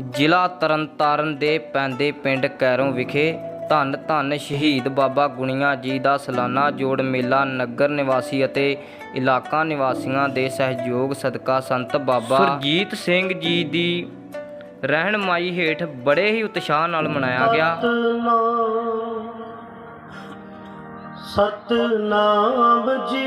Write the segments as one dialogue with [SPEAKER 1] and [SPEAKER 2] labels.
[SPEAKER 1] ਜ਼ਿਲ੍ਹਾ ਤਰਨਤਾਰਨ ਦੇ ਪੈਂਦੇ ਪਿੰਡ ਕੈਰੋਂ ਵਿਖੇ ਧੰਨ ਧੰਨ ਸ਼ਹੀਦ ਬਾਬਾ ਗੁਣੀਆਂ ਜੀ ਦਾ ਸਾਲਾਨਾ ਜੋੜ ਮੇਲਾ ਨਗਰ ਨਿਵਾਸੀ ਅਤੇ ਇਲਾਕਾ ਨਿਵਾਸੀਆਂ ਦੇ ਸਹਿਯੋਗ ਸਦਕਾ ਸੰਤ ਬਾਬਾ ਸੁਰਜੀਤ ਸਿੰਘ ਜੀ ਦੀ ਰਹਿਨਮਾਈ ਹੇਠ ਬੜੇ ਹੀ ਉਤਸ਼ਾਹ ਨਾਲ ਮਨਾਇਆ ਗਿਆ।
[SPEAKER 2] ਸਤਨਾਮ ਜੀ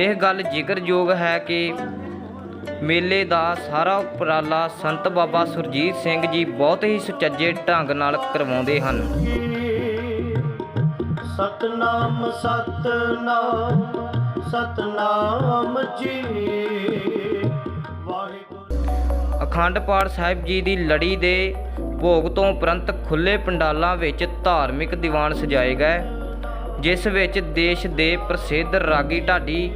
[SPEAKER 1] ਇਹ ਗੱਲ ਜ਼ਿਕਰਯੋਗ ਹੈ ਕਿ ਮੇਲੇ ਦਾ ਸਾਰਾ ਉਪਰਾਲਾ ਸੰਤ ਬਾਬਾ ਸੁਰਜੀਤ ਸਿੰਘ ਜੀ ਬਹੁਤ ਹੀ ਸੁਚੱਜੇ ਢੰਗ ਨਾਲ ਕਰਵਾਉਂਦੇ ਹਨ।
[SPEAKER 2] ਸਤਨਾਮ ਸਤਨਾਮ ਸਤਨਾਮ ਜੀ। ਵਾਹਿਗੁਰੂ।
[SPEAKER 1] ਅਖੰਡ ਪਾਠ ਸਾਹਿਬ ਜੀ ਦੀ ਲੜੀ ਦੇ ਭੋਗ ਤੋਂ ਉਪਰੰਤ ਖੁੱਲੇ ਪੰਡਾਲਾਂ ਵਿੱਚ ਧਾਰਮਿਕ ਦੀਵਾਨ ਸਜਾਏ ਗਏ। ਜਿਸ ਵਿੱਚ ਦੇਸ਼ ਦੇ ਪ੍ਰਸਿੱਧ ਰਾਗੀ ਢਾਡੀ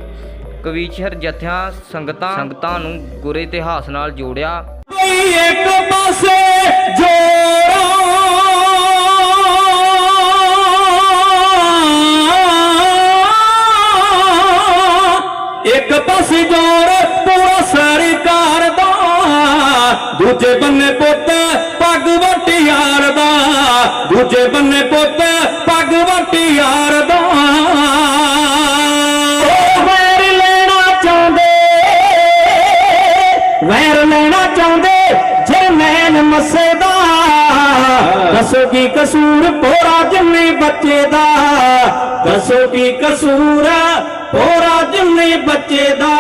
[SPEAKER 1] ਕਵੀਸ਼ਰ ਜਥਿਆਂ ਸੰਗਤਾਂ ਸੰਗਤਾਂ ਨੂੰ ਗੁਰੇ ਇਤਿਹਾਸ ਨਾਲ ਜੋੜਿਆ।
[SPEAKER 3] ਇੱਕ ਪਾਸੇ ਜੋੜਾ। ਇੱਕ ਪਾਸੇ ਜੋੜ, ਪੂਰਾ ਸਰਕਾਰ ਦਾ। ਦੂਜੇ ਬੰਨੇ ਪੁੱਤ ਦੂਜੇ ਬੰਨੇ ਪੁੱਤ ਪੱਗ ਵੱਟੀ ਯਾਰ ਦਾ। ਵੈਰ ਲੈਣਾ ਚਾਹੁੰਦੇ, ਵੈਰ ਲੈਣਾ ਚਾਹੁੰਦੇ ਜਰਮੈਨ ਮਸੇ ਦਾ ਦੱਸੋ ਕੀ ਕਸੂਰ ਪੋਰਾ ਜਿੰਨੇ ਬੱਚੇ ਦਾ ਦੱਸੋ ਕੀ ਕਸੂਰ ਪੋਰਾ ਜਿੰਨੇ ਬੱਚੇ ਦਾ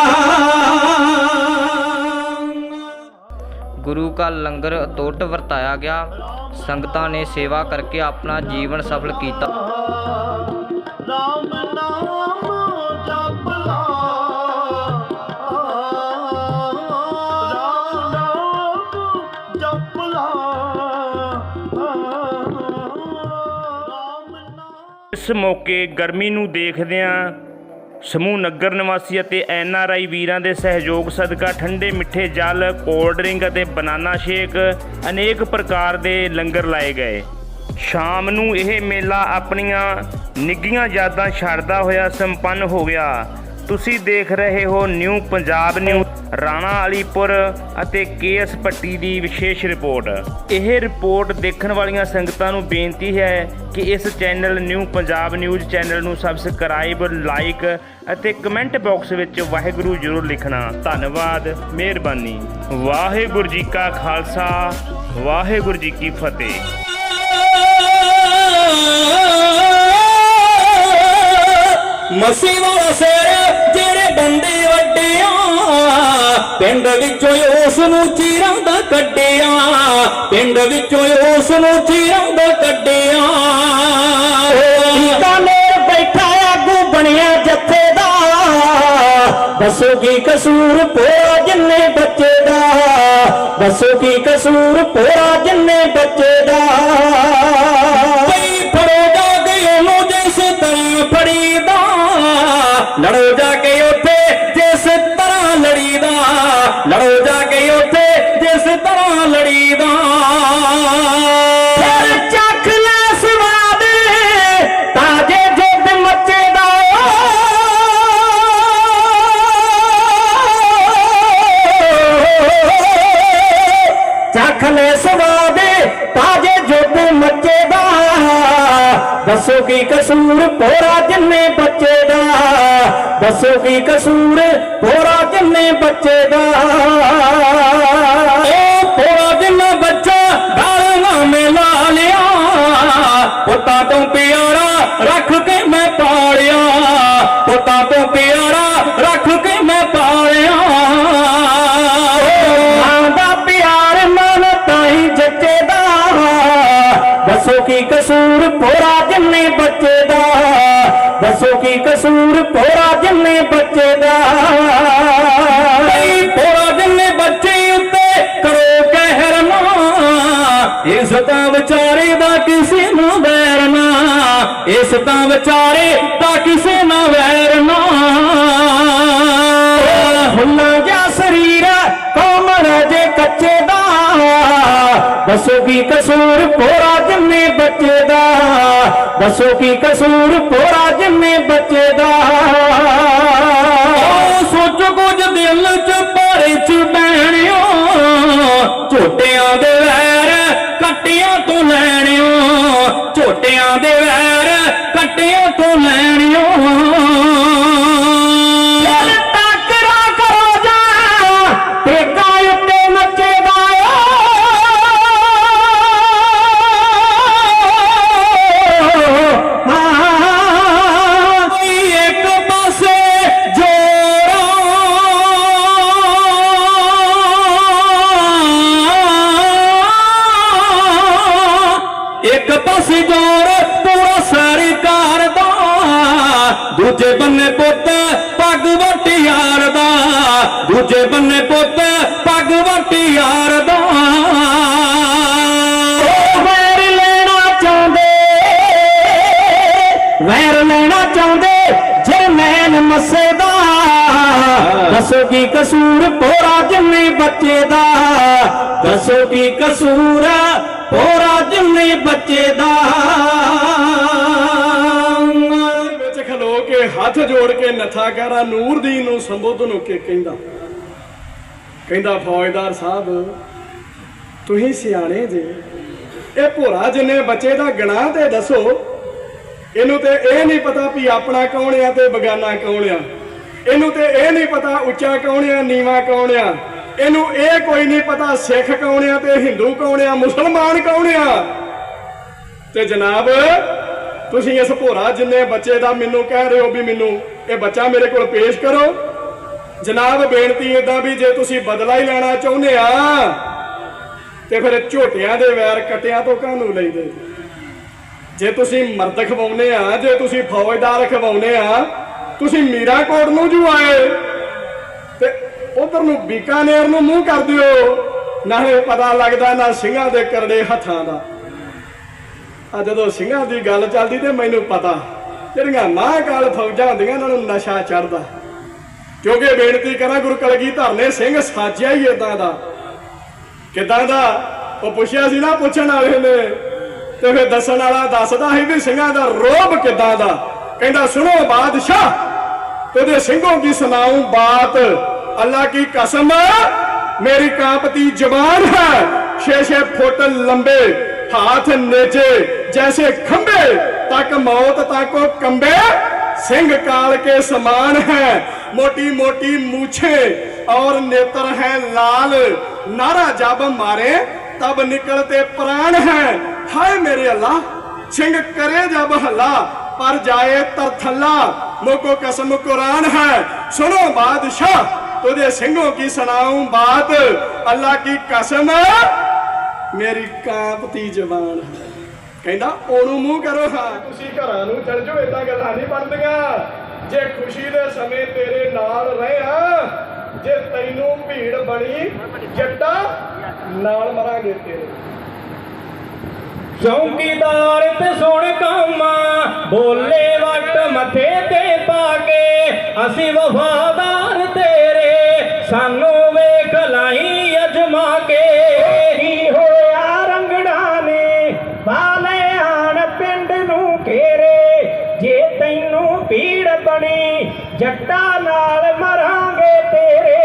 [SPEAKER 1] ਗੁਰੂ ਕਾ ਲੰਗਰ ਅਤੁੱਟ ਵਰਤਾਇਆ ਗਿਆ। ਸੰਗਤਾਂ ਨੇ ਸੇਵਾ ਕਰਕੇ ਆਪਣਾ ਜੀਵਨ ਸਫਲ ਕੀਤਾ।
[SPEAKER 2] ਰਾਮ ਨਾਮ ਜਪ ਲਾ। ਰਾਮ ਨਾਮ ਜਪ ਲਾ। ਰਾਮ ਨਾਮ
[SPEAKER 4] ਇਸ ਮੌਕੇ ਗਰਮੀ ਨੂੰ ਦੇਖਦਿਆਂ ਸਮੂਹ ਨਗਰ ਨਿਵਾਸੀ ਅਤੇ ਐਨ ਆਰ ਆਈ ਵੀਰਾਂ ਦੇ ਸਹਿਯੋਗ ਸਦਕਾ ਠੰਡੇ ਮਿੱਠੇ ਜਲ, ਕੋਲਡ ਡਰਿੰਕ ਅਤੇ ਬਨਾਨਾ ਸ਼ੇਕ ਅਨੇਕ ਪ੍ਰਕਾਰ ਦੇ ਲੰਗਰ ਲਾਏ ਗਏ। ਸ਼ਾਮ ਨੂੰ ਇਹ ਮੇਲਾ ਆਪਣੀਆਂ ਨਿੱਘੀਆਂ ਯਾਦਾਂ ਛੱਡਦਾ ਹੋਇਆ ਸੰਪੰਨ ਹੋ ਗਿਆ। ਤੁਸੀਂ ਦੇਖ ਰਹੇ ਹੋ ਨਿਊ ਪੰਜਾਬ ਨਿਊ ਰਾਣਾ ਅਲੀਪੁਰ ਅਤੇ ਕੇਐਸ ਪੱਟੀ ਦੀ ਵਿਸ਼ੇਸ਼ ਰਿਪੋਰਟ। ਇਹ ਰਿਪੋਰਟ ਦੇਖਣ ਵਾਲੀਆਂ ਸੰਗਤਾਂ ਨੂੰ ਬੇਨਤੀ ਹੈ ਕਿ ਇਸ channel new Punjab news channel ਨੂੰ ਸਬਸਕ੍ਰਾਈਬ, ਲਾਈਕ ਅਤੇ ਕਮੈਂਟ ਬਾਕਸ ਵਿੱਚ ਵਾਹਿਗੁਰੂ ਜ਼ਰੂਰ ਲਿਖਣਾ। ਧੰਨਵਾਦ, ਮਿਹਰਬਾਨੀ। ਵਾਹਿਗੁਰੂ ਜੀ ਕਾ ਖਾਲਸਾ, ਵਾਹਿਗੁਰੂ ਜੀ ਕੀ ਫਤਿਹ।
[SPEAKER 3] ਮਸੀ ਵਾਲਾ ਸਿਰ ਜਿਹੜੇ ਬੰਦੇ ਵੱਡਿਆਂ, ਪਿੰਡ ਵਿੱਚੋਂ ਉਸ ਨੂੰ ਚੀਰਾਂ ਦਾ ਕੱਢਿਆ। ਪਿੰਡ ਵਿੱਚੋਂ ਉਸ ਨੂੰ ਚੀਰਾਂ ਦਾ ਕੱਢਿਆ। ਕਾਨੇ ਬੈਠਾ ਆਗੂ ਬਣਿਆ ਜੱਥੇ ਦਾ ਦੱਸੋ ਕੀ ਕਸੂਰ ਪੋਰਾ ਜਿੰਨੇ ਬੱਚੇ ਦਾ? ਦੱਸੋ ਕੀ ਕਸੂਰ ਪੋਰਾ ਜਿੰਨੇ ਬੱਚੇ ਦਾ? ਲੜੋ ਦੱਸੋ ਕੀ ਕਸੂਰ ਭੋਰਾ ਜਿੰਨੇ ਬੱਚੇ ਦਾ? ਦੱਸੋ ਕੀ ਕਸੂਰ ਭੋਰਾ ਜਿੰਨੇ ਬੱਚੇ ਦਾ? ਓ ਭੋਰਾ ਜਿੰਨਾ ਬੱਚਾ ਗਾਲਾਂ ਮੇ ਲਾ ਲਿਆ, ਪੁੱਤਾਂ ਤੋਂ ਪਿਆਰਾ ਰੱਖ ਜਿੰਨੇ ਬੱਚੇ ਦਾ। ਨਹੀਂ ਭੋਰਾ ਜਿੰਨੇ ਬੱਚੇ ਉੱਤੇ ਕਰੋ ਕਹਿਰ ਨਾ। ਇਸ ਤਾਂ ਵਿਚਾਰੇ ਦਾ ਕਿਸੇ ਨੂੰ ਵੈਰ ਨਾ। ਇਸ ਤਾਂ ਵਿਚਾਰੇ ਦਾ ਕਿਸੇ ਨਾਲ ਵੈਰ ਨਾ। ਹੁੱਲਾ ਜਾ ਸਰੀਰ ਕੋਮ ਰਾਜੇ ਕੱਚੇ ਦਾ। ਦੱਸੋ ਕੀ ਕਸੂਰ ਭੋਰਾ ਜਿੰਨੇ ਬੱਚੇ ਦਾ। ਦੱਸੋ ਕੀ ਕਸੂਰ ਭੋਰਾ ਜਿੰਨੇ ਬੱਚੇ ਦਾ ਸੋਚ ਕੁਝ ਦਿਲ ਚ ਪਾਰੇ ਚ ਬਹਿਣਿਓ, ਝੋਟਿਆਂ ਦੇ ਵੈਰ ਕੱਟਿਆਂ ਤੋਂ ਲੈਣਿਓ, ਝੋਟਿਆਂ ਦੇ ਵੈਰ ਕੱਟਿਆਂ ਤੋਂ ਦੂਜੇ ਬੰਨੇ ਪੁੱਤ ਪੱਗ ਵਟਿਆਰ ਦਾ, ਦੂਜੇ ਬੰਨੇ ਪੁੱਤ ਪੱਗ ਵਟਿਆਰ ਦਾ। ਉਹ ਵੈਰ ਲੈਣਾ ਚਾਹੁੰਦੇ, ਵੈਰ ਲੈਣਾ ਚਾਹੁੰਦੇ ਜਰਮੈਨ ਮਸੇ ਦਾ ਦੱਸੋ ਕੀ ਕਸੂਰ ਪੋਰਾ ਜਿੰਨੇ ਬੱਚੇ ਦਾ? ਦੱਸੋ ਕੀ ਕਸੂਰ ਪੋਰਾ ਜਿੰਨੇ ਬੱਚੇ ਦਾ?
[SPEAKER 5] ਹੱਥ ਜੋੜ ਕੇ ਨਥਾ ਕਰਾ ਨੂਰਦੀਨ ਨੂੰ ਸੰਬੋਧਨ ਹੋ ਕੇ ਕਹਿੰਦਾ ਕਹਿੰਦਾ, ਫੌਜਦਾਰ ਸਾਹਿਬ, ਤੁਸੀਂ ਸਿਆਣੇ ਜੇ। ਇਹ ਭੋਰਾ ਜਿੰਨੇ ਬੱਚੇ ਦਾ ਗਣਾ ਤੇ ਦੱਸੋ, ਇਹਨੂੰ ਤੇ ਇਹ ਨਹੀਂ ਪਤਾ ਵੀ ਆਪਣਾ ਕੌਣ ਆ ਤੇ ਬਗਾਨਾ ਕੌਣ ਆ। ਇਹਨੂੰ ਤੇ ਇਹ ਨਹੀਂ ਪਤਾ ਉੱਚਾ ਕੌਣ ਆ, ਨੀਵਾ ਕੌਣ ਆ। ਇਹਨੂੰ ਇਹ ਕੋਈ ਨਹੀਂ ਪਤਾ ਸਿੱਖ ਕੌਣ ਆ ਤੇ ਹਿੰਦੂ ਕੌਣ ਆ, ਮੁਸਲਮਾਨ ਕੌਣ ਆ। ਤੇ ਜਨਾਬ ਤੁਸੀਂ ਇਸ ਭੋਰਾ ਜਿੰਨੇ ਬੱਚੇ ਦਾ ਮੈਨੂੰ ਕਹਿ ਰਹੇ ਹੋ ਵੀ ਮੈਨੂੰ ਇਹ ਬੱਚਾ ਮੇਰੇ ਕੋਲ ਪੇਸ਼ ਕਰੋ। ਜਨਾਬ, ਬੇਨਤੀ ਇਦਾਂ ਵੀ ਜੇ ਤੁਸੀਂ ਬਦਲਾ ਹੀ ਲੈਣਾ ਚਾਹੁੰਦੇ ਆ, ਤੇ ਫਿਰ ਝੋਟਿਆਂ ਦੇ ਵੈਰ ਕਟਿਆਂ ਤੋਂ ਕਾਹਨੂੰ ਲੈਂਦੇ? ਜੇ ਤੁਸੀਂ ਮਰਦ ਖਵਾਉਨੇ ਆ, ਜੇ ਤੁਸੀਂ ਫੌਜਦਾਰ ਖਵਾਉਨੇ ਆ, ਤੁਸੀਂ ਮੀਰਾ ਮੀਰਾਕੋਟ ਨੂੰ ਜੂ ਆਏ। ਤੇ ਉਧਰ ਨੂੰ ਬੀਕਾਨੇਰ ਨੂੰ ਮੂੰਹ ਕਰ ਦਿਓ। ਨਾਲੇ ਪਤਾ ਲੱਗਦਾ ਨਾ ਸਿੰਘਾਂ ਦੇ ਕਰੜੇ ਹੱਥਾਂ ਦਾ। ਆ ਜਦੋਂ ਸਿੰਘਾਂ ਦੀ ਗੱਲ ਚੱਲਦੀ ਤੇ ਮੈਨੂੰ ਪਤਾ ਜਿਹੜੀਆਂ ਮਹਾਂਕਾਲ ਫੌਜਾਂ ਹੁੰਦੀਆਂ ਉਹਨਾਂ ਨੂੰ ਨਸ਼ਾ ਚੜਦਾ ਕਿਉਂਕਿ ਬੇਨਤੀ ਕਰਾਂ ਗੁਰੂ ਕਲਗੀਧਰ ਨੇ ਸਿੰਘ ਸਾਜਿਆ ਹੀ ਇਦਾਂ ਦਾ ਕਿਦਾਂ ਦਾ ਉਹ ਪੁੱਛਿਆ ਸੀ ਨਾ ਪੁੱਛਣ ਵਾਲੇ ਨੇ ਤੇ ਫਿਰ ਦੱਸਣ ਵਾਲਾ ਦੱਸਦਾ ਸੀ ਵੀ ਸਿੰਘਾਂ ਦਾ ਰੋਬ ਕਿਦਾਂ ਦਾ ਕਹਿੰਦਾ ਸੁਣੋ ਬਾਦਸ਼ਾਹ तेरे सिंहों की सुनाऊं बात अल्लाह की कसम मेरी कांपती जबान है छह छह फुट लंबे हाथ नीचे जैसे खंबे। तक मौत, तक कंबे, सिंह काल के समान है। मोटी मोटी मूछे और नेत्र है लाल। नारा जब मारे, तब निकलते प्राण है। हाय मेरे अल्लाह, सिंह करे जब हल्ला, पर जाए तरथल्ला मोको कसम, कुरान है। सुनो बादशाह, तुझे सिंहों की सुनाऊं बात। अल्लाह की कसम ਮੇਰੀ ਕਾਂਪਤੀ ਜ਼ਬਾਨ ਹੈ ਕਹਿੰਦਾ ਉਹਨੂੰ ਮੂੰਹ ਕਰੋ ਹਾਂ। ਤੁਸੀਂ ਘਰਾਂ ਨੂੰ ਚਲ ਜਾਓ ਇਦਾਂ ਗੱਲਾਂ ਨਹੀਂ ਬਣਦੀਆਂ। ਜੇ ਖੁਸ਼ੀ ਦੇ ਸਮੇਂ ਤੇਰੇ ਨਾਲ ਰਹਿਆ ਜੇ ਤੈਨੂੰ ਭੀੜ ਬਣੀ ਜੱਟਾ ਨਾਲ ਮਰਾਂਗੇ ਤੇਰੇ।
[SPEAKER 3] ਚੌਂਕੀਦਾਰ ਤੇ ਸੁਣ ਕੰਮਾ ਬੋਲੇ ਵੱਟ ਮੱਥੇ ਤੇ ਪਾ ਕੇ ਅਸੀਂ ਵਫਾਦਾਰ ਜੱਟਾ ਨਾਲ ਮਰਾਂਗੇ ਤੇਰੇ।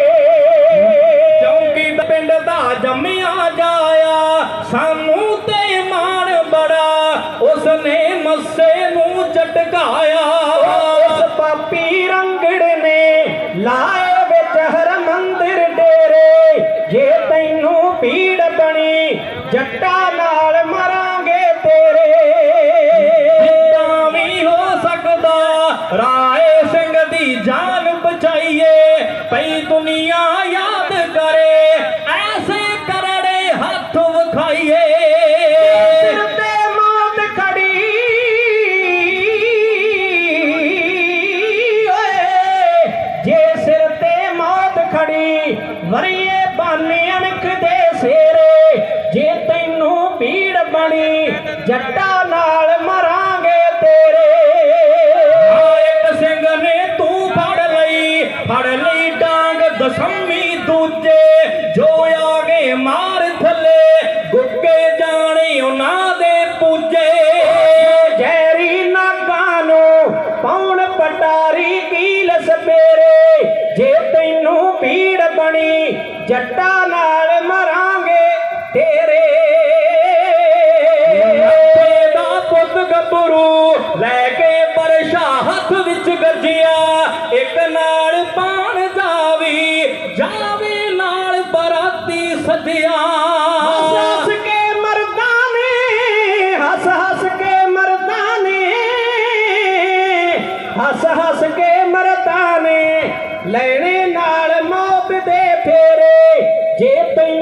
[SPEAKER 3] ਚੌਂਕੀ ਦਾ ਪਿੰਡ ਦਾ ਜੰਮਿਆ ਜਾਇਆ ਸਾਨੂੰ ਤੇ ਮਾਣ ਬੜਾ ਉਸਨੇ ਮੱਸੇ ਨੂੰ ਝਟਕਾਇਆ। ਉਸ ਪਾਪੀ ਰੰਗੜ ਨੇ ਲਾਏ ਵਿੱਚ ਹਰ ਮੰਦਿਰ ਡੇਰੇ। ਜੇ ਤੈਨੂੰ ਪੀੜ ਬਣੀ ਜੱਟਾ
[SPEAKER 6] ਦੂਜੇ ਜੋ ਆ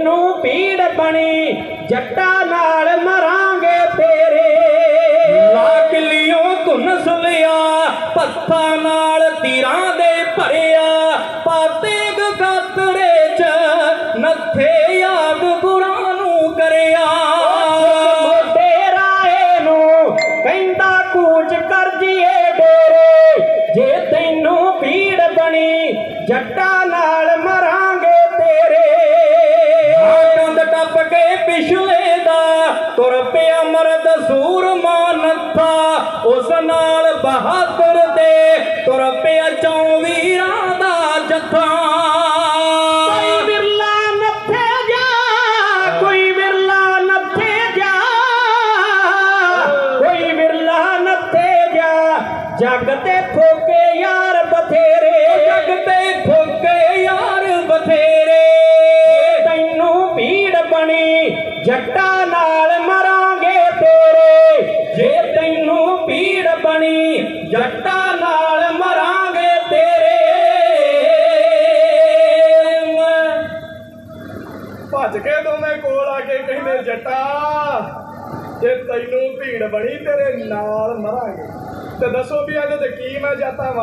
[SPEAKER 6] ਤੈਨੂੰ ਪੀੜ ਬਣੀ ਜੱਟਾਂ ਨਾਲ ਮਰਾਂਗੇ ਤੇਰੇ। ਲੱਗ ਲਿਓ ਧੁਨ ਸੁਲਿਆ ਪੱਥਾਂ ਨਾਲ ਤੀਰਾਂ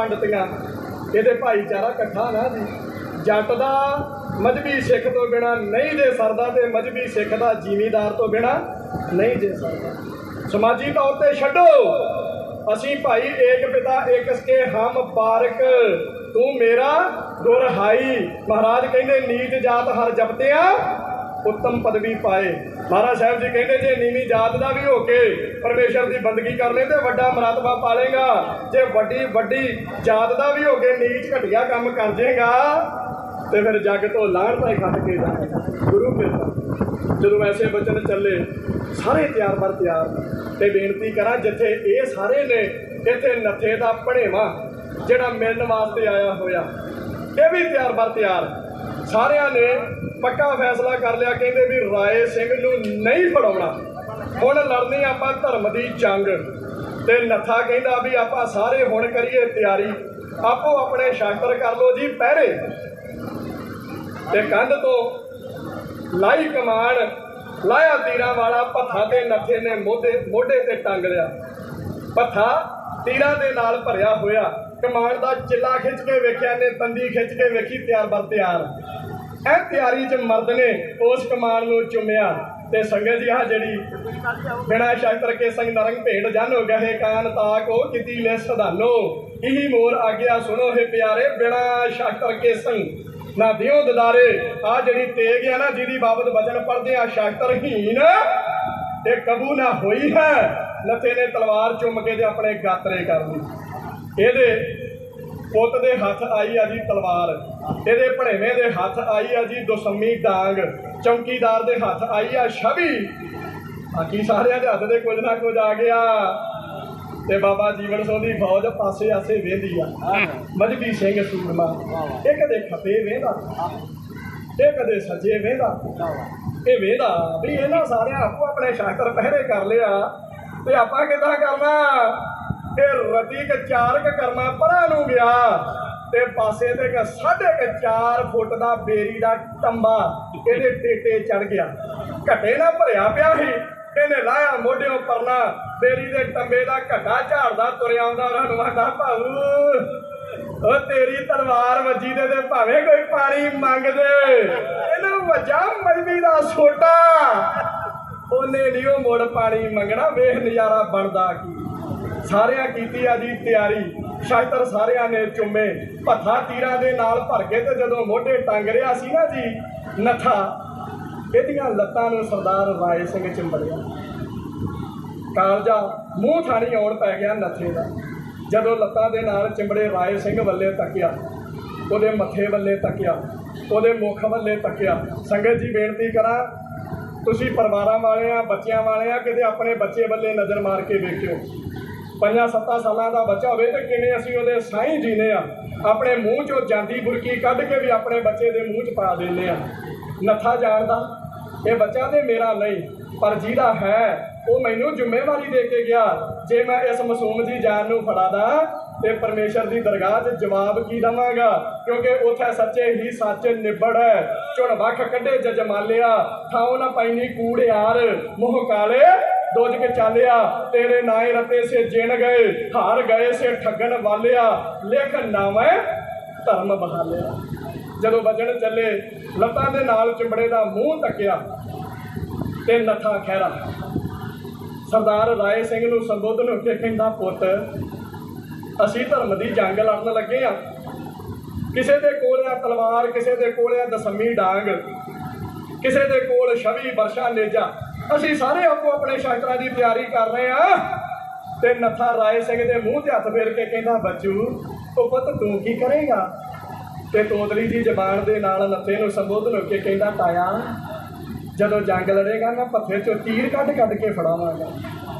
[SPEAKER 5] ਮੈਂ ਇਹਦੇ ਭਾਈਚਾਰਾ ਇਕੱਠਾ ਨਾ ਜੀ। ਜੱਟ ਦਾ ਮਜਬੀ ਸਿੱਖ ਤੋਂ ਬਿਨਾ ਨਹੀਂ ਜੇ ਸਰਦਾ ਤੇ ਮਜਬੀ ਸਿੱਖ ਦਾ ਜ਼ਿਮੀਦਾਰ ਤੋਂ ਬਿਨਾ ਨਹੀਂ ਜੇ ਸਰਦਾ। ਸਮਾਜੀ ਤੌਰ ਤੇ ਛੱਡੋ। ਅਸੀਂ ਭਾਈ ਏਕ ਪਿਤਾ, ਏਕ ਸਕੇ ਹਮ ਪਾਰਕ। ਤੂੰ ਮੇਰਾ ਗੁਰਹਾਈ। ਮਹਾਰਾਜ ਕਹਿੰਦੇ ਨੀਚ ਜਾਤ ਹਰ ਜਪਤਿਆ ਉੱਤਮ ਪਦਵੀ ਪਾਏ। ਮਹਾਰਾਜ ਸਾਹਿਬ ਜੀ ਕਹਿੰਦੇ, ਜੇ ਨੀਵੀਂ ਜਾਤ ਦਾ ਵੀ ਹੋ ਕੇ ਪਰਮੇਸ਼ਰ ਦੀ ਬੰਦਗੀ ਕਰ ਲੈ ਤੇ ਵੱਡਾ ਮਰਤਬਾ ਪਾਲੇਗਾ ਜੇ ਵੱਡੀ ਵੱਡੀ ਜਾਤ ਦਾ ਵੀ ਹੋ ਕੇ ਨੀਚ ਘਟੀਆ ਕੰਮ ਕਰ ਜੇਗਾ, ਤੇ ਫਿਰ ਜੱਗ ਤੋਂ ਲਾਣ ਭਾਈ ਖੱਟ ਕੇ ਜਾਏਗਾ ਗੁਰੂ ਕਿਰਪਾ ਜਦੋਂ ਐਸੇ ਬਚਨ ਚੱਲੇ, ਸਾਰੇ ਤਿਆਰ ਬਰ ਤਿਆਰ। ਤੇ ਬੇਨਤੀ ਕਰਾਂ, ਜਿੱਥੇ ਇਹ ਸਾਰੇ ਨੇ, ਇੱਥੇ ਨੱਥੇ ਦਾ ਭਣੇਵਾ ਜਿਹੜਾ ਮਿਲਣ ਵਾਸਤੇ ਆਇਆ ਹੋਇਆ। ਇਹ ਵੀ ਤਿਆਰ ਬਰ ਤਿਆਰ। ਸਾਰਿਆਂ ਨੇ ਪੱਕਾ ਫੈਸਲਾ ਕਰ ਲਿਆ, ਕਹਿੰਦੇ ਵੀ ਰਾਏ ਸਿੰਘ ਨੂੰ ਨਹੀਂ ਫੜਾਉਣਾ। ਹੁਣ ਲੜਨੀ ਆਪਾਂ ਧਰਮ ਦੀ ਜੰਗ। ਤੇ ਨੱਥਾ ਕਹਿੰਦਾ ਵੀ ਆਪਾਂ ਸਾਰੇ ਹੁਣ ਕਰੀਏ ਤਿਆਰੀ। ਆਪੋ ਆਪਣੇ ਸ਼ਾਸਤਰ ਕਰ ਲਓ ਜੀ ਪਹਿਰੇ। ਤੇ ਕੰਧ ਤੋਂ ਲਾਈ ਕਮਾਨ, ਲਾਇਆ ਤੀਰਾਂ ਵਾਲਾ ਪੱਥਾ ਤੇ ਨੱਥੇ ਨੇ ਮੋਢੇ ਮੋਢੇ ਤੇ ਟੰਗ ਲਿਆ। ਪੱਥਾ ਤੀਰਾਂ ਦੇ ਨਾਲ ਭਰਿਆ ਹੋਇਆ। ਕਮਾਨ ਦਾ ਚਿੱਲਾ ਖਿੱਚ ਕੇ ਵੇਖਿਆ ਨੇ ਤੰਦੀ ਖਿੱਚ ਕੇ ਵੇਖੀ, ਤਿਆਰ ਬਰ ਤਿਆਰ। ਐ ਤਿਆਰੀ 'ਚ ਮਰਦ ਨੇ ਉਸ ਕਮਾਨ ਨੂੰ ਚੁੰਮਿਆ ਤੇ ਸੰਗਤ ਜੀ ਆ ਜਿਹੜੀ ਬਿਨਾ ਸ਼ਸਤਰ ਕੇ ਸੰਗ ਨਰੰਗ ਭੇਡ ਜਾਨੋ ਗਹੇ ਕਾਨ ਤਾਕੋ ਕਿਤੀ ਨੇ ਸਧਾਨੋ। ਇਹੀ ਮੋਰ ਆਗਿਆ ਸੁਣੋ, ਹੈ ਪਿਆਰੇ, ਬਿਨਾ ਸ਼ਸਤਰ ਕੇ ਸੰਗ। ਨਾ ਦਿਓ ਦਦਾਰੇ ਆ ਜਿਹੜੀ ਤੇਗ ਆ ਨਾ, ਜਿਹਦੀ ਬਾਬਤ ਵਚਨ ਪੜਦੇ ਆ ਸ਼ਸਤਰਹੀਨ ਤੇ ਕਬੂ ਨਾ ਹੋਈ ਹੈ। ਨਥੇ ਨੇ ਤਲਵਾਰ ਚੁੰਮ ਕੇ ਤੇ ਆਪਣੇ ਗਾਤਰੇ ਕਰ ਲਈ ਇਹਦੇ ਪੁੱਤ ਦੇ ਹੱਥ ਆਈ ਆ ਜੀ ਤਲਵਾਰ, ਇਹਦੇ ਭਣੇਵੇਂ ਦੇ ਹੱਥ ਆਈ ਆ ਜੀ ਦੁਸੰਮੀ ਡਾਂਗ, ਚੌਕੀਦਾਰ ਦੇ ਹੱਥ ਆਈ ਆ ਛਵੀ। ਬਾਕੀ ਸਾਰਿਆਂ ਦੇ ਹੱਥ ਦੇ ਕੁਝ ਨਾ ਕੁਝ ਆ ਗਿਆ। ਤੇ ਬਾਬਾ ਜੀਵਨ ਸਿੰਘ ਦੀ ਫੌਜ ਪਾਸੇ ਆਸੇ ਵੇਂਦੀ ਆ। ਮਜਬੀ ਸਿੰਘ ਸੂਰਮਾ, ਇਹ ਕਦੇ ਖੱਬੇ ਵੇਂਦਾ, ਇਹ ਕਦੇ ਸੱਜੇ ਵੇਂਦਾ। ਇਹ ਵੇਂਦਾ ਵੀ ਇਹਨਾਂ ਸਾਰਿਆਂ ਆਪੋ ਆਪਣੇ ਸ਼ਾਸਤਰ ਪਹਿਰੇ ਕਰ ਲਿਆ। ਤੇ ਆਪਾਂ ਕਿਦਾਂ ਕਰਨਾ? ਇਹ ਰਤੀ ਕੇ ਚਾਰ ਕ ਕਰਨਾ ਪਰਾਂ ਨੂੰ ਗਿਆ ਤੇ ਪਾਸੇ ਤੇ ਇੱਕ ਸਾਢੇ ਕੁ ਚਾਰ ਫੁੱਟ ਦਾ ਬੇਰੀ ਦਾ ਟੰਬਾ ਇਹਦੇ ਟੇਟੇ ਚੜ ਗਿਆ। ਘਟੇ ਨਾ ਭਰਿਆ ਪਿਆ ਸੀ। ਇਹਨੇ ਲਾਇਆ ਮੋਢਿਓਂ ਪਰਨਾ। ਬੇਰੀ ਦੇ ਟੰਬੇ ਦਾ ਘਟਾ ਝਾੜਦਾ ਤੁਰਿਆ ਆਉਂਦਾ ਉਹਨਾਂ ਨੂੰ ਆਂਦਾ ਭਾਊ ਉਹ ਤੇਰੀ ਤਲਵਾਰ ਵੱਜੀ ਦੇ ਤੇ ਭਾਵੇਂ ਕੋਈ ਪਾਣੀ ਮੰਗਦੇ ਇਹਨੂੰ ਵੱਜਾ ਮਲਵੀ ਦਾ ਛੋਟਾ ਉਹਨੇ ਨਹੀਂ ਉਹ ਮੁੜ ਪਾਣੀ ਮੰਗਣਾ। ਵੇਖ ਨਜ਼ਾਰਾ ਬਣਦਾ ਕੀ। ਸਾਰਿਆਂ ਕੀਤੀ ਆ ਜੀ ਤਿਆਰੀ। ਸ਼ਾਇਤਰ ਸਾਰਿਆਂ ਨੇ ਚੁੰਮੇ। ਭੱਥਾ ਤੀਰਾਂ ਦੇ ਨਾਲ ਭਰ ਕੇ ਤੇ ਜਦੋਂ ਮੋਢੇ ਟੰਗ ਰਿਹਾ ਸੀ ਨਾ ਜੀ, ਨੱਥਾ, ਇਹਦੀਆਂ ਲੱਤਾਂ ਨੂੰ ਸਰਦਾਰ ਰਾਏ ਸਿੰਘ ਚਿੰਬੜਿਆ। ਕਾਲਜਾ, ਮੂੰਹ ਥਾਣੀ ਆਉਣ ਪੈ ਗਿਆ ਨੱਥੇ ਦਾ। ਜਦੋਂ ਲੱਤਾਂ ਦੇ ਨਾਲ ਚਿੰਬੜੇ ਰਾਏ ਸਿੰਘ ਵੱਲੇ ਤੱਕਿਆ, ਉਹਦੇ ਮੱਥੇ ਵੱਲੇ ਤੱਕਿਆ, ਉਹਦੇ ਮੁਖ ਵੱਲੇ ਤੱਕਿਆ, ਸੰਗਤ ਜੀ ਬੇਨਤੀ ਕਰਾਂ, ਤੁਸੀਂ ਪਰਿਵਾਰਾਂ ਵਾਲੇ ਆ, ਬੱਚਿਆਂ ਵਾਲੇ ਆ, ਕਿਤੇ ਆਪਣੇ ਬੱਚੇ ਵੱਲੇ ਨਜ਼ਰ ਮਾਰ ਕੇ ਵੇਖਿਓ। ਪੰਜਾਂ ਸੱਤਾਂ ਸਾਲਾਂ ਦਾ ਬੱਚਾ ਹੋਵੇ ਤੇ ਕਿਵੇਂ ਅਸੀਂ ਉਹਦੇ ਸਾਈਂ ਜੀਨੇ ਆ? ਆਪਣੇ ਮੂੰਹ ਚੋਂ ਜਾਂਦੀ ਬੁਰਕੀ ਕੱਢ ਕੇ ਵੀ ਆਪਣੇ ਬੱਚੇ ਦੇ ਮੂੰਹ 'ਚ ਪਾ ਦਿੰਦੇ ਆ। ਨੱਥਾ ਜਾਣਦਾ ਇਹ ਬੱਚਾ ਤੇ ਮੇਰਾ ਨਹੀਂ, ਪਰ ਜਿਹਦਾ ਹੈ, ਉਹ ਮੈਨੂੰ ਜ਼ਿੰਮੇਵਾਰੀ ਦੇ ਕੇ ਗਿਆ। ਜੇ ਮੈਂ ਇਸ ਮਾਸੂਮ ਦੀ ਜਾਨ ਨੂੰ ਫੜਾਦਾ ਤੇ ਪਰਮੇਸ਼ਰ ਦੀ ਦਰਗਾਹ 'ਚ ਜਵਾਬ ਕੀ ਦਵਾਂਗਾ? ਕਿਉਂਕਿ ਉਥੇ ਸੱਚੇ ਹੀ ਸੱਚ ਨਿਬੜ ਹੈ। ਝੁਣ ਵੱਖ ਕੱਢੇ ਜਜਮਾਲਿਆ, ਥਾਉ ਨਾ ਪੈਣੀ ਕੂੜ ਯਾਰ, ਮੋਹ ਕਾਲੇ ਦੋਜ ਕੇ ਚਾਲਿਆ, ਤੇਰੇ ਨਾਏ ਰਤੇ ਸੇ ਜਿਣ ਗਏ, ਹਾਰ ਗਏ ਸੇ ਠੱਗਣ ਵਾਲਿਆ, ਲਿਖ ਨਾਵੇਂ ਧਰਮ ਬਹਾਲਿਆ। ਜਦੋਂ ਵਜਣ ਚੱਲੇ, ਲੱਤਾਂ ਦੇ ਨਾਲ ਚਿੰਬੜੇ ਦਾ ਮੂੰਹ ਤੱਕਿਆ ਤੇ ਨੱਥਾ ਖਹਿਰਾ ਸਰਦਾਰ ਰਾਏ ਸਿੰਘ ਨੂੰ ਸੰਬੋਧਨ ਹੋ ਕੇ ਕਹਿੰਦਾ, ਪੁੱਤ, ਅਸੀਂ ਧਰਮ ਦੀ ਜੰਗ ਲੜਨ ਲੱਗੇ ਆ। ਕਿਸੇ ਦੇ ਕੋਲ ਆ ਤਲਵਾਰ, ਕਿਸੇ ਦੇ ਕੋਲ ਆ ਦਸਮੀ ਡਾਂਗ, ਕਿਸੇ ਦੇ ਕੋਲ ਛਵੀ ਵਰਸ਼ਾ ਨੇਜਾ। ਅਸੀਂ ਸਾਰੇ ਆਪੋ ਆਪਣੇ ਸ਼ਾਸਤਰਾਂ ਦੀ ਤਿਆਰੀ ਕਰ ਰਹੇ ਆ ਤੇ ਨੱਥਾ ਰਾਏ ਸਿੰਘ ਦੇ ਮੂੰਹ ਤੇ ਹੱਥ ਫੇਰ ਕੇ ਕਹਿੰਦਾ, ਬੱਚੂ, ਉਹ ਪੁੱਤ ਤੂੰ ਕੀ ਕਰੇਗਾ? ਤੇ ਤੋਤਲੀ ਦੀ ਜ਼ਬਾਨ ਦੇ ਨਾਲ ਨੱਥੇ ਨੂੰ ਸੰਬੋਧਨ ਹੋ ਕੇ ਕਹਿੰਦਾ, ਤਾਇਆ, ਜਦੋਂ ਜੰਗ ਲੜੇਗਾ, ਮੈਂ ਪੱਥੇ ਚੋਂ ਤੀਰ ਕੱਢ ਕੱਢ ਕੇ ਫੜਾਵਾਂਗਾ।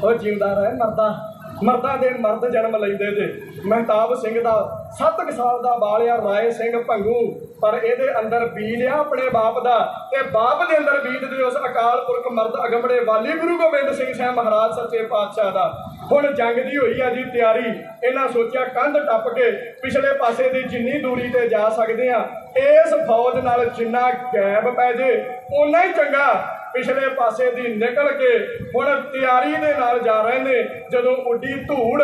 [SPEAKER 5] ਉਹ ਜਿਉਂਦਾ ਰਹਿ, ਮਰਦਾ। ਮਰਦਾਂ ਦੇ ਮਰਦ ਜਨਮ ਲੈਂਦੇ ਜੇ। ਮਹਿਤਾਬ ਸਿੰਘ ਦਾ 7 ਸਾਲ ਦਾ ਬਾਲਿਆ ਰਾਏ ਸਿੰਘ ਭੰਗੂ, ਪਰ ਇਹਦੇ ਅੰਦਰ ਬੀਜ ਲਿਆ ਆਪਣੇ ਬਾਪ ਦਾ ਤੇ ਬਾਪ ਦੇ ਅੰਦਰ ਬੀਜ ਬੀਜਦੇ ਉਸ ਅਕਾਲ ਪੁਰਖ ਮਰਦ ਅਗੰਬੜੇ ਵਾਲੀ ਗੁਰੂ ਗੋਬਿੰਦ ਸਿੰਘ ਸਾਹਿਬ ਮਹਾਰਾਜ ਸੱਚੇ ਪਾਤਸ਼ਾਹ ਦਾ। ਹੁਣ ਜੰਗ ਦੀ ਹੋਈ ਆ ਜੀ ਤਿਆਰੀ, ਇਹਨਾਂ ਸੋਚਿਆ ਕੰਧ ਟੱਪ ਕੇ ਪਿਛਲੇ ਪਾਸੇ ਦੀ ਜਿੰਨੀ ਦੂਰੀ ਤੇ ਜਾ ਸਕਦੇ ਆ, ਇਸ ਫੌਜ ਨਾਲ ਜਿੰਨਾ ਗੈਪ ਪੈ ਜੇ, ਓਨਾ ਹੀ ਚੰਗਾ। ਪਿਛਲੇ ਪਾਸੇ ਦੀ ਨਿਕਲ ਕੇ ਹੁਣ ਤਿਆਰੀ ਦੇ ਨਾਲ ਜਾ ਰਹੇ ਨੇ। ਜਦੋਂ ਉੱਡੀ ਧੂੜ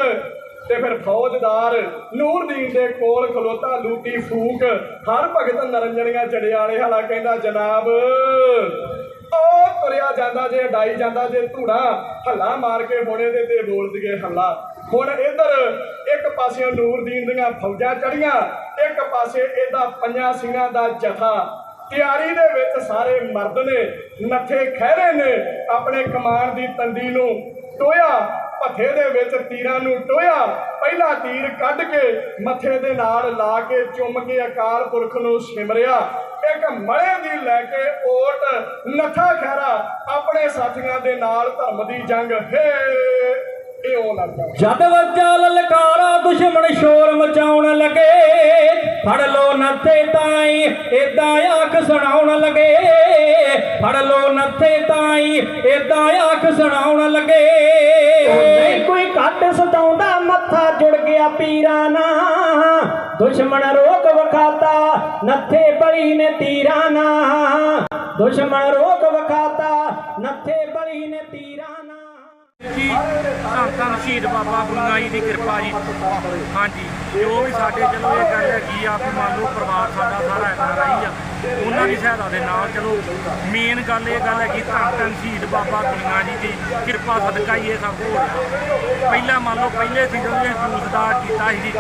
[SPEAKER 5] ਤੇ ਫਿਰ ਫੌਜਦਾਰ ਨੂਰਦੀਨ ਦੇ ਕੋਲ ਖਲੋਤਾ ਲੂਟੀ ਫੂਕ, ਹਰ ਭਗਤ ਨਰੰਜਣੀਆਂ ਜੜਿਆਲੇ ਹਾਲਾ ਕਹਿੰਦਾ, ਜਨਾਬ, ਉਹ ਤੁਰਿਆ ਜਾਂਦਾ ਜੇ, ਡਾਈ ਜਾਂਦਾ ਜੇ, ਧੂੜਾ ਹੱਲਾ ਮਾਰ ਕੇ ਮੋੜੇ ਦੇ ਤੇ ਬੋਲ ਦਈਏ ਹੱਲਾ। ਹੁਣ ਇਧਰ ਇੱਕ ਪਾਸੇ ਨੂਰਦੀਨ ਦੀਆਂ ਫੌਜਾਂ ਚੜੀਆਂ ਇੱਕ ਪਾਸੇ ਇਹਦਾ ਪੰਜਾਂ ਸਿੰਘਾਂ ਦਾ ਜਥਾ। ਤਿਆਰੀ ਦੇ ਵਿੱਚ ਸਾਰੇ ਮਰਦ ਨੇ ਨੱਥੇ ਖਹਿਰੇ ਨੇ, ਆਪਣੇ ਕਮਾਨ ਦੀ ਤੰਦੀ ਨੂੰ ਟੋਇਆ ਭੱਥੇ ਦੇ ਵਿੱਚ ਤੀਰਾਂ ਨੂੰ ਟੋਇਆ, ਪਹਿਲਾ ਤੀਰ ਕੱਢ ਕੇ ਮੱਥੇ ਦੇ ਨਾਲ ਲਾ ਕੇ ਚੁੰਮ ਕੇ ਅਕਾਲ ਪੁਰਖ ਨੂੰ ਸਿਮਰਿਆ। ਇੱਕ ਮਲੇ ਦੀ ਲੈ ਕੇ ਓਟ ਨੱਥਾ ਖਹਿਰਾ ਆਪਣੇ ਸਾਥੀਆਂ ਦੇ ਨਾਲ ਧਰਮ ਦੀ ਜੰਗ। ਹੇ
[SPEAKER 7] ਜਦ ਵੱਜਾ ਲਲਕਾਰਾ ਦੁਸ਼ਮਣ ਸ਼ੋਰ ਮਚਾਉਣ ਲੱਗੇ ਫੜ ਲੋ ਨੱਥੇ ਤਾਈ ਏਦਾਂ ਆਖ ਸੁਣਾਉਣ ਲੱਗੇ। ਫੜ ਲੋ ਨੱਥੇ ਤਾਈ ਏਦਾਂ ਆਖ ਸੁਣਾਉਣ ਲੱਗੇ। ਨਹੀਂ ਕੋਈ ਘੱਟ ਸਤਾਉਂਦਾ ਮੱਥਾ ਜੁੜ ਗਿਆ ਪੀਰਾਂ ਨਾਲ। ਦੁਸ਼ਮਣ ਰੋਕ ਵਖਾਤਾ ਨੱਥੇ ਬਲੀ ਨੇ ਤੀਰਾਂ ਨਾਲ। ਦੁਸ਼ਮਣ ਰੋਕ ਵਖਾਤਾ ਨੱਥੇ ਬਲੀ ਨੇ ਤੀਰਾਂ
[SPEAKER 8] ਜੀ ਧੰਨ ਧੰਨ ਸ਼ਹੀਦ ਬਾਬਾ ਜੀ ਦੀ ਕਿਰਪਾ ਜੀ। ਹਾਂਜੀ ਜੋ ਵੀ ਸਾਡੇ ਚਲੋ ਇਹ ਗੱਲ ਹੈਗੀ ਆ ਵੀ ਮੰਨ ਲਓ ਪਰਿਵਾਰ ਸਾਡਾ ਸਾਰਾ ਐਨ ਆਈ ਆ ਉਹਨਾਂ ਦੀ ਸਹਾਇਤਾ ਦੇ ਨਾਲ ਚਲੋ ਮੇਨ ਗੱਲ ਇਹ ਗੱਲ ਹੈਗੀ ਧੰਨ ਧੰਨ ਸ਼ਹੀਦ ਬਾਬਾ ਗੁਰਨਾ ਜੀ ਦੀ ਕਿਰਪਾ ਸਦਕਾ ਹੀ ਇਹ ਸਭ ਕੁਝ ਹੋਇਆ ਪਹਿਲਾਂ ਮੰਨ ਲਓ ਪਹਿਲੇ ਸੀਜ਼ਨ ਦੇ ਜੂਸ ਦਾ ਕੀਤਾ ਸੀ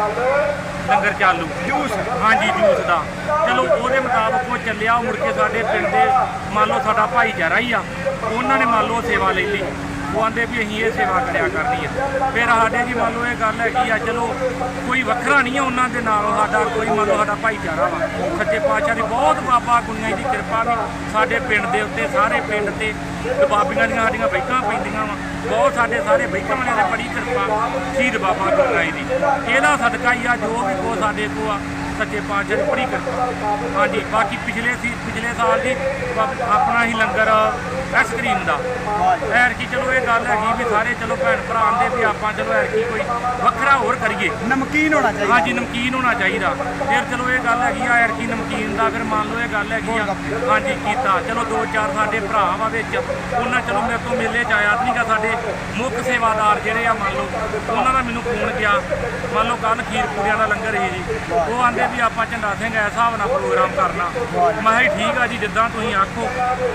[SPEAKER 8] ਲੰਗਰ ਚਾਲੂ। ਜੂਸ? ਹਾਂਜੀ ਜੂਸ ਦਾ। ਚਲੋ ਉਹਦੇ ਮੁਤਾਬਕ ਉਹ ਚੱਲਿਆ ਮੁੜ ਕੇ ਸਾਡੇ ਪਿੰਡ ਦੇ ਮੰਨ ਲਓ ਸਾਡਾ ਭਾਈਚਾਰਾ ਹੀ ਆ ਉਹਨਾਂ ਨੇ ਮੰਨ ਲਓ ਸੇਵਾ ਲੈ ਲਈ। ਉਹ ਆਂਦੇ ਵੀ ਅਸੀਂ ਇਹ ਸੇਵਾ ਕਰਿਆ ਕਰਨੀ ਹੈ ਫਿਰ ਸਾਡੇ ਜੀ ਮੰਨ ਲਓ ਇਹ ਗੱਲ ਹੈਗੀ ਆ ਚਲੋ ਕੋਈ ਵੱਖਰਾ ਨਹੀਂ ਆ ਉਹਨਾਂ ਦੇ ਨਾਲ ਸਾਡਾ, ਕੋਈ ਮੰਨ ਲਓ ਸਾਡਾ ਭਾਈਚਾਰਾ ਵਾ। ਸੱਚੇ ਪਾਤਸ਼ਾਹ ਦੀ ਬਹੁਤ ਬਾਬਾ ਗੁਣੀਆਂ ਜੀ ਦੀ ਕਿਰਪਾ ਵੀ ਸਾਡੇ ਪਿੰਡ ਦੇ ਉੱਤੇ, ਸਾਰੇ ਪਿੰਡ ਤੇ ਬਾਬੀਆਂ ਦੀਆਂ ਸਾਡੀਆਂ ਬੈਠਾਂ ਪੈਂਦੀਆਂ ਵਾ। ਬਹੁਤ ਸਾਡੇ ਸਾਰੇ ਬੈਠਾਂ ਵਾਲਿਆਂ ਦੇ ਬੜੀ ਕਿਰਪਾ ਸ਼ਹੀਦ ਬਾਬਾ ਗੁਣੀਆਂ ਜੀ ਦੀ। ਇਹਦਾ ਸਦਕਾ ਹੀ ਆ, ਜੋ ਵੀ ਕੋ ਸਾਡੇ ਕੋ ਆ, ਸੱਚੇ ਪਾਤਸ਼ਾਹ ਦੀ ਬੜੀ ਕਿਰਪਾ। ਹਾਂਜੀ, ਬਾਕੀ ਪਿਛਲੇ ਸੀ, ਪਿਛਲੇ ਸਾਲ ਜੀ ਆਪਣਾ ਹੀ ਲੰਗਰ ਆਈਸਕ੍ਰੀਮ ਦਾ। ਐਰ ਕੀ ਚਲੋ ਇਹ ਗੱਲ ਹੈਗੀ ਵੀ ਸਾਰੇ ਚਲੋ ਭੈਣ ਭਰਾ ਆਂਦੇ ਵੀ ਆਪਾਂ ਚਲੋ ਐਰ ਕੀ ਕੋਈ ਵੱਖਰਾ ਹੋਰ ਕਰੀਏ।
[SPEAKER 9] ਨਮਕੀਨ ਹੋਣਾ ਚਾਹੀਦਾ।
[SPEAKER 8] ਹਾਂਜੀ ਨਮਕੀਨ ਹੋਣਾ ਚਾਹੀਦਾ। ਫਿਰ ਚਲੋ ਇਹ ਗੱਲ ਹੈਗੀ ਆ ਐਰ ਕੀ ਨਮਕੀਨ ਦਾ ਫਿਰ ਮੰਨ ਲਓ ਇਹ ਗੱਲ ਹੈਗੀ ਆ ਹਾਂਜੀ ਕੀਤਾ। ਚਲੋ ਦੋ ਚਾਰ ਸਾਡੇ ਭਰਾ ਵਾ ਵਿੱਚ ਉਹਨਾਂ ਚਲੋ ਮੇਰੇ ਤੋਂ ਮੇਲੇ ਚ ਆਇਆ ਨਹੀਂਗਾ ਸਾਡੇ ਮੁੱਖ ਸੇਵਾਦਾਰ ਜਿਹੜੇ ਆ ਮੰਨ ਲਓ ਉਹਨਾਂ ਦਾ ਮੈਨੂੰ ਫੋਨ ਗਿਆ ਮੰਨ ਲਓ ਕੱਲ ਖੀਰ ਪੂਰੀਆਂ ਦਾ ਲੰਗਰ ਸੀ ਜੀ। ਉਹ ਆਂਦੇ ਵੀ ਆਪਾਂ ਝੰਡਾ ਸਿੰਘ ਇਸ ਹਿਸਾਬ ਨਾਲ ਪ੍ਰੋਗਰਾਮ ਕਰਨਾ। ਮੈਂ ਠੀਕ ਆ ਜੀ ਜਿੱਦਾਂ ਤੁਸੀਂ ਆਖੋ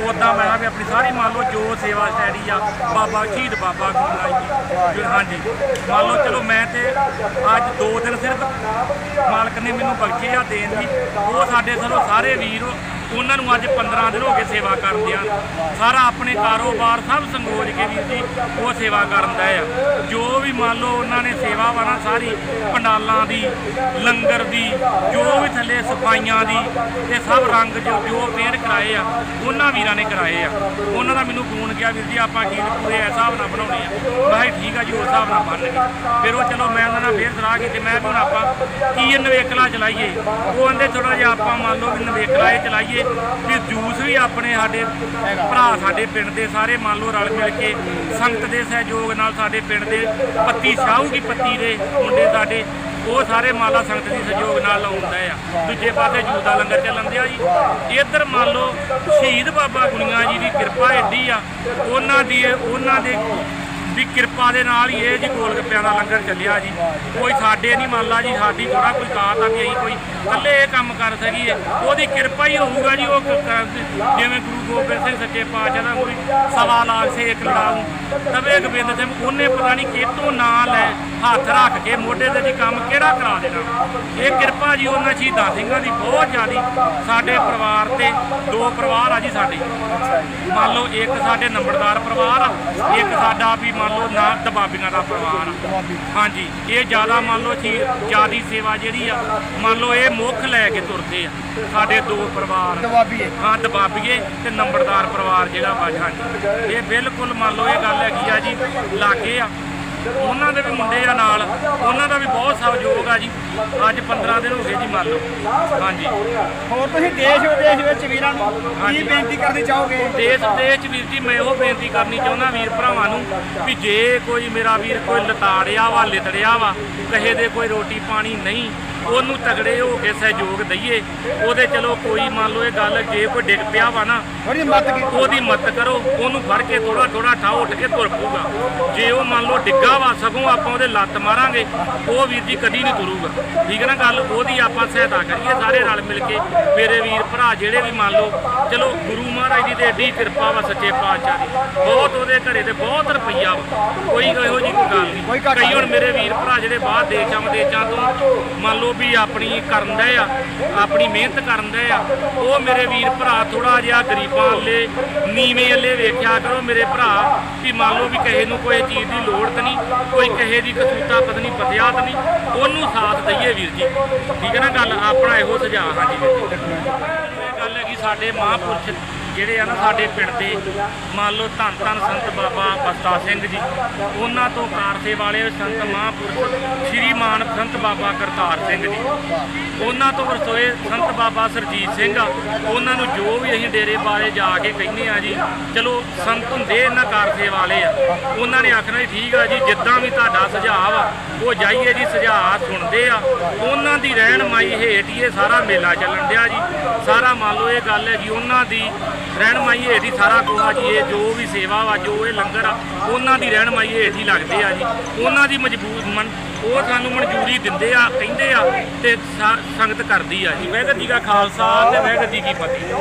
[SPEAKER 8] ਉਦਾਂ ਮੈਂ ਵੀ ਆਪਣੀ ਸਾਰੀ ਮੰਨ ਲਓ ਜੋ ਸੇਵਾ ਸਟੈਡੀ ਆ, ਬਾਬਾ ਸ਼ਹੀਦ ਬਾਬਾ ਗੁਰੂ ਜੀ। ਹਾਂਜੀ, ਮੰਨ ਲਓ ਚਲੋ ਮੈਂ ਤੇ ਅੱਜ ਦੋ ਦਿਨ ਸਿਰਫ ਮਾਲਕ ਨੇ ਮੈਨੂੰ ਬਖਸ਼ੇ ਆ ਦੇਣ ਦੀ। ਉਹ ਸਾਡੇ ਸਰੋਂ ਸਾਰੇ ਵੀਰ, ਉਹਨਾਂ ਨੂੰ ਅੱਜ 15 ਦਿਨ ਹੋ ਗਏ ਸੇਵਾ ਕਰਦੇ ਆ ਸਾਰਾ ਆਪਣੇ ਕਾਰੋਬਾਰ ਸਭ ਸੰਗੋਜ ਕੇ ਵੀਰ ਜੀ, ਉਹ ਸੇਵਾ ਕਰਨ ਦਾ ਆ। ਜੋ ਵੀ ਮੰਨ ਲਓ ਉਹਨਾਂ ਨੇ ਸੇਵਾ ਵਾ ਸਾਰੀ ਪੰਡਾਲਾਂ ਦੀ, ਲੰਗਰ ਦੀ, ਜੋ ਵੀ ਥੱਲੇ ਸਫਾਈਆਂ ਦੀ, ਤੇ ਸਭ ਰੰਗ ਜੋ ਜੋ ਕਰਾਏ ਆ, ਉਹਨਾਂ ਵੀਰਾਂ ਨੇ ਕਰਾਏ ਆ। ਉਹਨਾਂ ਦਾ ਮੈਨੂੰ ਫੋਨ ਗਿਆ, ਵੀਰ ਜੀ, ਆਪਾਂ ਕੀ ਪੂਰੇ ਇਸ ਹਿਸਾਬ ਨਾਲ ਬਣਾਉਣੇ ਆ? ਮੈਂ ਠੀਕ ਆ ਜੀ, ਉਸ ਹਿਸਾਬ ਨਾਲ ਬਣ ਫਿਰ ਉਹ ਚਲੋ ਮੈਂ ਉਹਨਾਂ ਨਾਲ ਫੇਰ ਸਲਾਹ ਕੀਤੀ, ਮੈਂ ਹੁਣ ਆਪਾਂ ਕੀ ਨਵੇਕਲਾ ਚਲਾਈਏ? ਉਹ ਕਹਿੰਦੇ ਥੋੜਾ ਜਿਹਾ ਆਪਾਂ ਮੰਨ ਲਓ ਵੀ ਨਵੇਕਲਾ ਇਹ ਚਲਾਈਏ ਵੀ ਜੂਸ ਵੀ ਆਪਣੇ ਸਾਡੇ ਭਰਾ ਸਾਡੇ ਪਿੰਡ ਦੇ ਸਾਰੇ ਮੰਨ ਲਓ ਰਲ ਮਿਲ ਕੇ ਸੰਗਤ ਦੇ ਸਹਿਯੋਗ ਨਾਲ ਸਾਡੇ ਪਿੰਡ ਦੇ ਪੱਤੀ ਸ਼ਾਹੂ ਕੀ ਪੱਤੀ ਦੇ ਮੁੰਡੇ ਸਾਡੇ ਉਹ ਸਾਰੇ ਮਾਲਾ ਸੰਗਤ ਦੀ ਸਹਿਯੋਗ ਨਾਲ ਲਾਉਂਦਾ ਆ। ਦੂਜੇ ਪਾਸੇ ਜੂਦਾ ਲੰਗਰ ਚੱਲਣ ਦਿਆ ਜੀ। ਇੱਧਰ ਮੰਨ ਲਓ ਸ਼ਹੀਦ ਬਾਬਾ ਗੁਣੀਆਂ ਜੀ ਦੀ ਕਿਰਪਾ ਏਡੀ ਆ। ਉਹਨਾਂ ਦੀ ਉਹਨਾਂ ਦੇ ਵੀ ਕਿਰਪਾ ਦੇ ਨਾਲ ਹੀ ਇਹ ਜੀ ਗੋਲ ਗੱਪਿਆਂ ਦਾ ਲੰਗਰ ਚੱਲਿਆ ਜੀ। ਕੋਈ ਸਾਡੇ ਨਹੀਂ ਮੰਨ ਲਾ ਜੀ, ਸਾਡੀ ਥੋੜਾ ਕੋਈ ਕਾਤ ਆ ਵੀ ਅਸੀਂ ਕੋਈ ਇਕੱਲੇ ਇਹ ਕੰਮ ਕਰ ਸਕੀਏ। ਉਹਦੀ ਕਿਰਪਾ ਹੀ ਹੋਊਗਾ ਜੀ, ਉਹ ਜਿਵੇਂ ਗੁਰੂ ਗੋਬਿੰਦ ਸਿੰਘ ਸੱਚੇ ਪਾਤਸ਼ਾਹ ਦਾ ਕੋਈ ਸਵਾ ਲਾਖ ਸੇ ਇੱਕ ਲੜਾਊ ਤਵੇ ਗੋਬਿੰਦ ਸਿੰਘ, ਉਹਨੇ ਪਤਾ ਨਹੀਂ ਕਿਤੋਂ ਨਾਂ ਲੈ ਹੱਥ ਰੱਖ ਕੇ ਮੋਢੇ ਤੇ ਜੀ ਕੰਮ ਕਿਹੜਾ ਕਰਾ ਦੇਣਾ। ਇਹ ਕਿਰਪਾ ਜੀ ਉਹਨਾਂ ਸ਼ਹੀਦਾਂ ਸਿੰਘਾਂ ਦੀ ਬਹੁਤ ਜ਼ਿਆਦੀ। ਸਾਡੇ ਪਰਿਵਾਰ ਤੇ ਦੋ ਪਰਿਵਾਰ ਆ ਜੀ ਸਾਡੇ। ਮੰਨ ਲਓ ਇੱਕ ਸਾਡੇ ਨੰਬਰਦਾਰ ਪਰਿਵਾਰ ਆ, ਇੱਕ ਸਾਡਾ ਵੀ ਮੰਨ ਲਓ ਨਾ ਦਬਾਬੀਆਂ ਦਾ ਪਰਿਵਾਰ ਆ। ਹਾਂਜੀ ਇਹ ਜ਼ਿਆਦਾ ਮੰਨ ਲਓ ਜੀ ਜਿਆਦੀ ਸੇਵਾ ਜਿਹੜੀ ਆ ਮੰਨ ਲਓ ਇਹ ਮੁੱਖ ਲੈ ਕੇ ਤੁਰਦੇ ਆ। ਸਾਡੇ ਦੋ ਪਰਿਵਾਰ ਹਾਂ ਦਬਾਬੀਏ ਤੇ ਨੰਬਰਦਾਰ ਪਰਿਵਾਰ ਜਿਹੜਾ ਵਾ ਹਾਂਜੀ। ਇਹ ਬਿਲਕੁਲ ਮੰਨ ਲਓ ਇਹ ਗੱਲ ਹੈਗੀ ਆ ਜੀ ਲਾਗੇ ਆ। ਉਹਨਾਂ ਦੇ ਵੀ ਮੁੰਡੇ ਆ ਨਾਲ ਉਹਨਾਂ ਦਾ ਵੀ ਬਹੁਤ ਸਹਿਯੋਗ ਆ ਜੀ। ਅੱਜ 15 ਦਿਨ ਹੋ ਗਏ ਜੀ ਮੰਨ ਲਓ। ਹਾਂਜੀ।
[SPEAKER 9] ਹੋਰ ਤੁਸੀਂ ਦੇਸ਼ ਵਿਦੇਸ਼ ਵਿੱਚ ਵੀਰਾਂ ਨੂੰ ਕੀ। ਬੇਨਤੀ ਕਰਨੀ ਚਾਹੋਗੇ?
[SPEAKER 8] ਦੇਸ਼ ਵਿਦੇਸ਼ ਵੀਰ ਜੀ ਮੈਂ ਇਹੋ ਬੇਨਤੀ ਕਰਨੀ ਚਾਹੁੰਦਾ ਵੀਰ ਭਰਾਵਾਂ ਨੂੰ ਵੀ ਜੇ ਕੋਈ ਮੇਰਾ ਵੀਰ ਕੋਈ ਲਤਾੜਿਆ ਵਾ ਲਿਤੜਿਆ ਵਾ ਕਹੇ ਦੇ ਕੋਈ ਰੋਟੀ ਪਾਣੀ ਨਹੀਂ ਉਹਨੂੰ ਤਗੜੇ ਹੋ ਕੇ ਸਹਿਯੋਗ ਦਈਏ ਉਹਦੇ ਚਲੋ ਕੋਈ ਮੰਨ ਲਓ ਇਹ ਗੱਲ ਜੇ ਕੋਈ ਡਿੱਗ ਪਿਆ ਵਾ ਨਾ ਉਹਦੀ ਮਦਦ ਕਰੋ ਉਹਨੂੰ ਫੜ ਕੇ ਥੋੜਾ ਥੋੜਾ ਠਾਹ ਉੱਠ ਕੇ ਤੁਰ ਪਊਗਾ। ਜੇ ਉਹ ਮੰਨ ਲਓ ਡਿੱਗਾ ਵਾ ਸਗੋਂ ਆਪਾਂ ਉਹਦੇ ਲੱਤ ਮਾਰਾਂਗੇ ਉਹ ਵੀਰ ਜੀ ਕਦੀ ਨਹੀਂ ਤੁਰੂਗਾ। ਠੀਕ ਹੈ ਨਾ ਗੱਲ? ਉਹਦੀ ਆਪਾਂ ਸਹਾਇਤਾ ਕਰੀਏ ਸਾਰੇ ਰਲ ਮਿਲ ਕੇ। ਮੇਰੇ ਵੀਰ ਭਰਾ ਜਿਹੜੇ ਵੀ ਮੰਨ ਲਓ ਚਲੋ ਗੁਰੂ ਮਹਾਰਾਜ ਦੀ ਤੇ ਏਡੀ ਕਿਰਪਾ ਵਾ ਸੱਚੇ ਪਾਤਸ਼ਾਹ ਦੀ। ਬਹੁਤ ਉਹਦੇ ਘਰੇ ਤੇ ਬਹੁਤ ਰੁਪਈਆ ਵਾ। ਕੋਈ ਇਹੋ ਕੋਈ ਗੱਲ ਨਹੀਂ। ਕਈ ਹੁਣ ਮੇਰੇ ਵੀਰ ਭਰਾ ਜਿਹੜੇ ਬਾਹਰ ਦੇਸ਼ਾਂ ਵਿਦੇਸ਼ਾਂ ਤੋਂ ਮੰਨ ਲਓ ਵੀ ਆਪਣੀ ਕਰਨ ਦੇ ਆ, ਆਪਣੀ ਮਿਹਨਤ ਕਰਨ ਦੇ ਆ। ਉਹ ਮੇਰੇ ਵੀਰ ਭਰਾ ਥੋੜਾ ਜਿਹਾ ਗਰੀਬਾਂ ਵਾਲੇ ਨੀਵੇਂ ਵਾਲੇ ਵੇਖਿਆ ਕਰੋ। ਮੇਰੇ ਭਰਾ ਵੀ ਮੰਨ ਲਓ ਵੀ ਕਿਸੇ ਨੂੰ ਕੋਈ ਚੀਜ਼ ਦੀ ਲੋੜ ਤਾਂ ਨਹੀਂ, ਕੋਈ ਕਿਸੇ ਦੀ ਕਸੂਤਾ ਪਤਨੀ ਪਤਿਆ ਤਾਂ ਨਹੀਂ। ਉਹਨੂੰ ਸਾਥ ਦਈਏ ਵੀਰ ਜੀ। ਠੀਕ ਹੈ ਨਾ ਗੱਲ? ਆਪਣਾ ਇਹੋ ਸੁਝਾਅ ਹਾਂਜੀ। ਵੀਰ ਜੀ ਇਹ ਗੱਲ ਕਿ ਸਾਡੇ ਮਹਾਂਪੁਰਸ਼ ਜਿਹੜੇ ਆ ਨਾ ਸਾਡੇ ਪਿੰਡ ਦੇ, ਮੰਨ ਲਓ ਧੰਨ ਧੰਨ ਸੰਤ ਬਾਬਾ ਬਸਤਾ ਸਿੰਘ ਜੀ, ਉਹਨਾਂ ਤੋਂ ਕਾਰਸੇ ਵਾਲੇ ਸੰਤ ਮਹਾਂਪੁਰਖ ਸ਼੍ਰੀ ਮਾਨ ਸੰਤ ਬਾਬਾ ਕਰਤਾਰ ਸਿੰਘ ਜੀ। ਉਹਨਾਂ ਤੋਂ ਵਰਸੋਏ ਸੰਤ ਬਾਬਾ ਸਰਜੀਤ ਸਿੰਘ ਆ, ਉਹਨਾਂ ਨੂੰ ਜੋ ਵੀ ਅਸੀਂ ਡੇਰੇ ਬਾਰੇ ਜਾ ਕੇ ਕਹਿੰਦੇ ਆ ਜੀ, ਚਲੋ ਸੰਤ ਹੁੰਦੇ ਇਹਨਾਂ ਕਾਰਸੇ ਵਾਲੇ ਆ, ਉਹਨਾਂ ਨੇ ਆਖਣਾ ਜੀ ਠੀਕ ਆ ਜੀ, ਜਿੱਦਾਂ ਵੀ ਤੁਹਾਡਾ ਸੁਝਾਅ ਆ ਉਹ ਜਾਈਏ ਜੀ, ਸੁਝਾਅ ਸੁਣਦੇ ਆ। ਉਹਨਾਂ ਦੀ ਰਹਿਣ ਮਾਈ ਹੇਠ ਹੀ ਇਹ ਸਾਰਾ ਮੇਲਾ ਚੱਲਣ ਡਿਆ ਜੀ। ਸਾਰਾ ਮੰਨ ਲਓ ਇਹ ਗੱਲ ਹੈ ਕਿ ਉਹਨਾਂ ਦੀ ਰਹਿਨਮਾਈ ਹੇਠ ਹੀ ਸਾਰਾ ਕੋਹਾ ਜੀ, ਇਹ ਜੋ ਵੀ ਸੇਵਾ ਵਾ, ਜੋ ਇਹ ਲੰਗਰ ਆ, ਉਹਨਾਂ ਦੀ ਰਹਿਨਮਾਈ ਹੇਠ ਹੀ ਲੱਗਦੇ ਆ ਜੀ। ਉਹਨਾਂ ਦੀ ਮਜਬੂਰ ਮਨ, ਉਹ ਸਾਨੂੰ ਮਨਜ਼ੂਰੀ ਦਿੰਦੇ ਆ, ਕਹਿੰਦੇ ਆ ਤੇ ਸਾ- ਸੰਗਤ ਕਰਦੀ ਆ ਜੀ। ਵਾਹਿਗੁਰੂ ਜੀ ਕਾ ਖਾਲਸਾ ਤੇ ਵਾਹਿਗੁਰੂ ਜੀ ਕੀ ਫਤਿਹ।